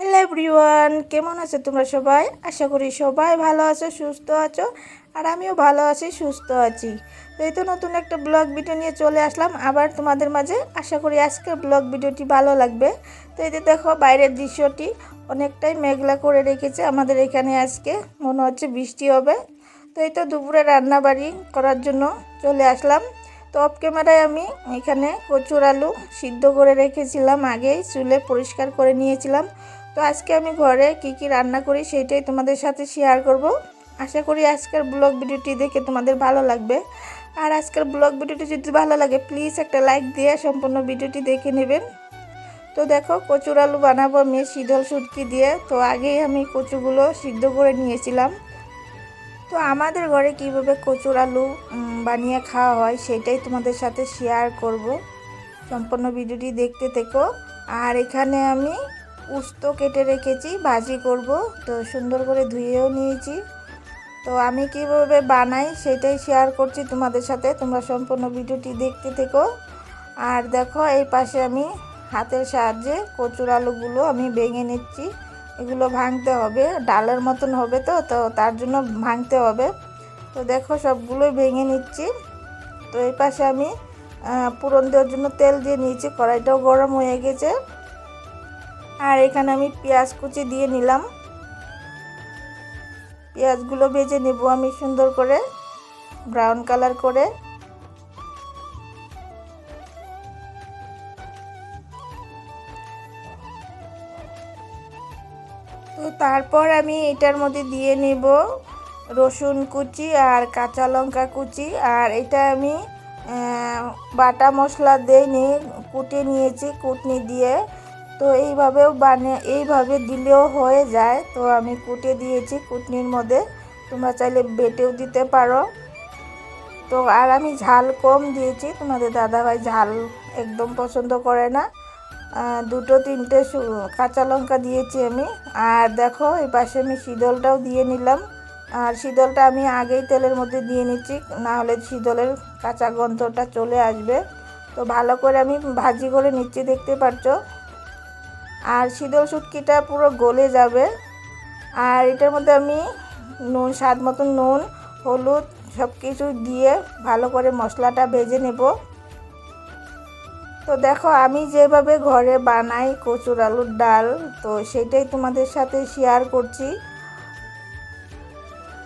Hello everyone কেমন আছো তোমরা সবাই? আশা করি সবাই ভালো আছো, সুস্থ আছো, আর আমিও ভালো আছি, সুস্থ আছি। তো এই তো নতুন একটা ব্লগ ভিডিও নিয়ে চলে আসলাম। আবার তোমাদের মাঝে আশা করি আজকের ব্লগ ভিডিওটি ভালো লাগবে। তো এই দেখো, বাইরের দৃশ্যটি অনেকটাই মেঘলা করে রেখেছে আমাদের এখানে আজকে। মনে হচ্ছে বৃষ্টি হবে। তো এই তো দুপুরে রান্নাবাড়ি করার জন্য চলে আসলাম। তো অফ ক্যামেরায় আমি এখানে কচুর আলু সিদ্ধ করে রেখেছিলাম। আগেই চুলে পরিষ্কার করে নিয়েছিলাম। তো আজকে আমি ঘরে কি কি রান্না করি সেটাই তোমাদের সাথে শেয়ার করব। আশা করি আজকের ব্লগ ভিডিওটি দেখে তোমাদের ভালো লাগবে। আর আজকের ব্লগ ভিডিওটি যদি ভালো লাগে প্লিজ একটা লাইক দিয়ে সম্পূর্ণ ভিডিওটি দেখে নেবেন। তো দেখো, কচুর আলু বানাবো আমি শীতল সুটকি দিয়ে। তো আগেই আমি কচুগুলো সিদ্ধ করে নিয়েছিলাম। তো আমাদের ঘরে কীভাবে কচুর আলু বানিয়ে খাওয়া হয় সেটাই তোমাদের সাথে শেয়ার করব। সম্পূর্ণ ভিডিওটি দেখতে থেকো। আর এখানে আমি উস্ত কেটে রেখেছি, ভাজি করব। তো সুন্দর করে ধুয়েও নিয়েছি। তো আমি কীভাবে বানাই সেটাই শেয়ার করছি তোমাদের সাথে। তোমরা সম্পূর্ণ ভিডিওটি দেখতে থেকো। আর দেখো, এই পাশে আমি হাতের সাহায্যে কচুর আলুগুলো আমি ভেঙে নিচ্ছি। এগুলো ভাঙতে হবে, ডালের মতন হবে তো তো তার জন্য ভাঙতে হবে। তো দেখো, সবগুলোই ভেঙে নিচ্ছি। তো এই পাশে আমি পুরন দেওয়ার জন্য তেল দিয়ে নিয়েছি, কড়াইটাও গরম হয়ে গেছে। আর এখানে আমি পেঁয়াজ কুচি দিয়ে নিলাম। পেঁয়াজগুলো ভেজে নেব আমি সুন্দর করে ব্রাউন কালার করে। তো তারপর আমি এটার মধ্যে দিয়ে নেব রসুন কুচি আর কাঁচা লঙ্কা কুচি। আর এটা আমি বাটা মশলা দেইনি কুটে নিয়েছি কুটনি দিয়ে। তো এইভাবেও বানিয়ে, এইভাবে দিলেও হয়ে যায়। তো আমি কুটে দিয়েছি কুটনির মধ্যে। তোমরা চাইলে বেটেও দিতে পারো। তো আর আমি ঝাল কম দিয়েছি। তোমাদের দাদাভাই ঝাল একদম পছন্দ করে না। দুটো, তিনটে কাঁচা লঙ্কা দিয়েছি আমি। আর দেখো, এই পাশে আমি শীতলটাও দিয়ে নিলাম। আর শীতলটা আমি আগেই তেলের মধ্যে দিয়ে নিচ্ছি। না হলে শীতলের কাঁচা গন্ধটা চলে আসবে। তো ভালো করে আমি ভাজি করে নিচ্ছি, দেখতে পাচ্ছ আর শীতল শুটকিটা পুরো গলে যাবে। আর এটার মধ্যে আমি নুন, স্বাদ মতন নুন, হলুদ সব কিছু দিয়ে ভালো করে মশলাটা ভেজে নেব। তো দেখো, আমি যেভাবে ঘরে বানাই কচুর আলুর ডাল, তো সেটাই তোমাদের সাথে শেয়ার করছি।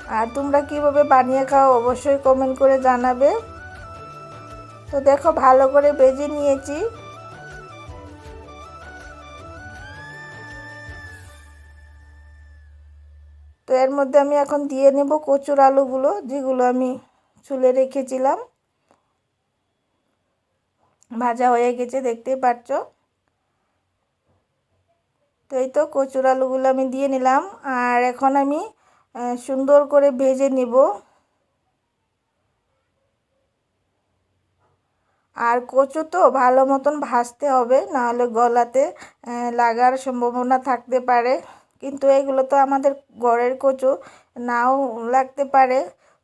আর তোমরা কীভাবে বানিয়ে খাও অবশ্যই কমেন্ট করে জানাবে। তো দেখো, ভালো করে ভেজে নিয়েছি। তো এর মধ্যে আমি এখন দিয়ে নেব কচুর আলুগুলো, যেগুলো আমি ছুলে রেখেছিলাম। ভাজা হয়ে গেছে, দেখতেই পাচ্ছ তো এই তো কচুর আলুগুলো আমি দিয়ে নিলাম, আর এখন আমি সুন্দর করে ভেজে নিব। আর কচু তো ভালো মতন ভাজতে হবে, নাহলে গলাতে লাগার সম্ভাবনা থাকতে পারে। কিন্তু এগুলো তো আমাদের ঘরের কচু, নাও লাগতে পারে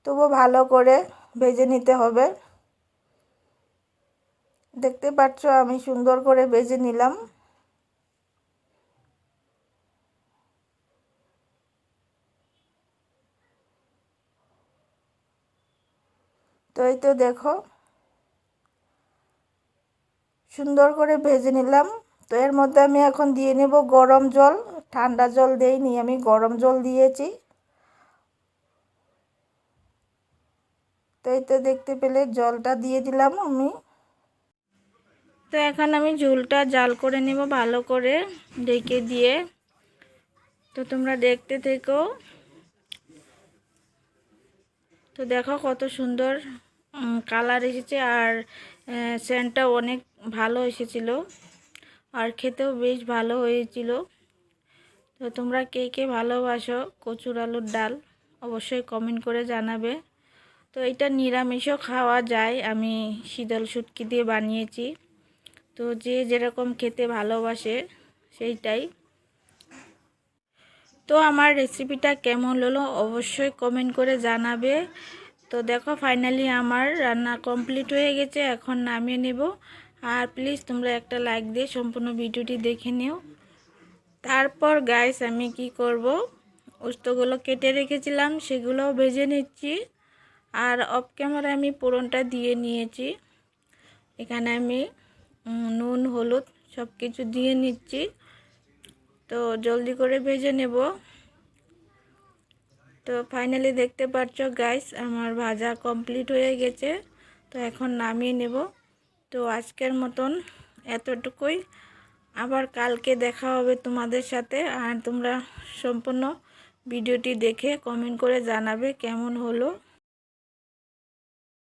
তবু ভালো করে ভেজে নিতে হবে। দেখতে পাচ্ছ আমি সুন্দর করে ভেজে নিলাম। তো এই তো দেখো, সুন্দর করে ভেজে নিলাম। তো এর মধ্যে আমি এখন দিয়ে নেব গরম জল। ঠান্ডা জল দেইনি, আমি গরম জল দিয়েছি। তো এই তো দেখতে পেলে জলটা দিয়ে দিলাম আমি। তো এখন আমি ঝুলটা জাল করে নেব ভালো করে, ঢেকে দিয়ে। তো তোমরা দেখতে থেকো। তো দেখো কত সুন্দর কালার এসেছে আর সেন্টটা অনেক ভালো এসেছিল। আর খেতেও বেশ ভালো হয়েছিল। তো তোমরা কে কে ভালোবাসো কচুর আলুর ডাল অবশ্যই কমেন্ট করে জানাবে। তো এটা নিরামিষও খাওয়া যায়, আমি শীতল শুটকি দিয়ে বানিয়েছি। তো যে যেরকম খেতে ভালোবাসে সেইটাই। তো আমার রেসিপিটা কেমন হলো অবশ্যই কমেন্ট করে জানাবে। তো দেখো ফাইনালি আমার রান্না কমপ্লিট হয়ে গেছে, এখন নামিয়ে নেব। আর প্লিজ তোমরা একটা লাইক দিয়ে সম্পূর্ণ ভিডিওটি দেখে নিও। তারপর গাইস আমি কি করব? উস্তগুলো কেটে রেখেছিলাম, সেগুলোও ভেজে নিচ্ছি। আর অফ ক্যামেরা আমি পোড়নটা দিয়ে নিয়েছি। এখানে আমি নুন, হলুদ সব কিছু দিয়ে নিচ্ছি। তো জলদি করে ভেজে নেব। তো ফাইনালি দেখতে পাচ্ছ গাইস আমার ভাজা কমপ্লিট হয়ে গেছে। তো এখন নামিয়ে নেব। তো আজকের মতন এতটুকুই। আবার কালকে দেখা হবে তোমাদের সাথে আর তোমরা সম্পূর্ণ ভিডিওটি দেখে কমেন্ট করে জানাবে কেমন হলো।